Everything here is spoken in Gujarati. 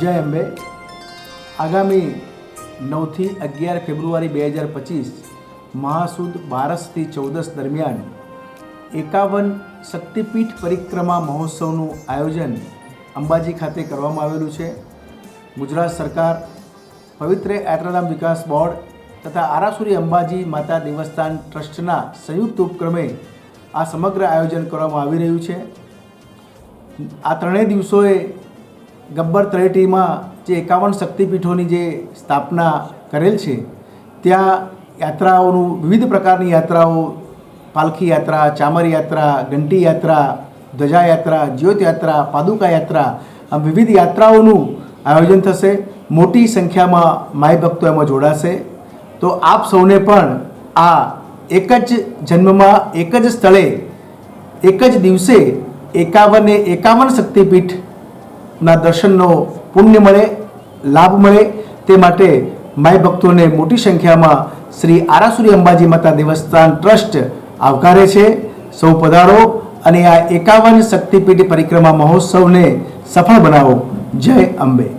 જય અંબે આગામી નવથી અગિયાર ફેબ્રુઆરી બે હજાર પચીસ મહાસુદ બારસથી ચૌદસ દરમિયાન એકાવન શક્તિપીઠ પરિક્રમા મહોત્સવનું આયોજન અંબાજી ખાતે કરવામાં આવેલું છે. ગુજરાત સરકાર, પવિત્ર યાત્રાધામ વિકાસ બોર્ડ તથા આરાસુરી અંબાજી માતા દેવસ્થાન ટ્રસ્ટના સંયુક્ત ઉપક્રમે આ સમગ્ર આયોજન કરવામાં આવી રહ્યું છે. આ ત્રણેય દિવસોએ ગબ્બર તળેટીમાં જે એકાવન શક્તિપીઠોની જે સ્થાપના કરેલ છે, ત્યાં યાત્રાઓનું વિવિધ પ્રકારની યાત્રાઓ, પાલખી યાત્રા, ચામર યાત્રા, ઘંટી યાત્રા, ધજા યાત્રા, જ્યોત યાત્રા, પાદુકા યાત્રા આમ વિવિધ યાત્રાઓનું આયોજન થશે. મોટી સંખ્યામાં માય ભક્તો એમાં જોડાશે. તો આપ સૌને પણ આ એક જ જન્મમાં, એક જ સ્થળે, એક જ દિવસે એકાવને એકાવન શક્તિપીઠના દર્શનનો પુણ્ય મળે, લાભ મળે, તે માટે માય ભક્તોને મોટી સંખ્યામાં શ્રી આરાસુરી અંબાજી માતા દેવસ્થાન ટ્રસ્ટ આવકારે છે. સૌ પધારો અને આ એકાવન શક્તિપીઠ પરિક્રમા મહોત્સવને સફળ બનાવો. જય અંબે.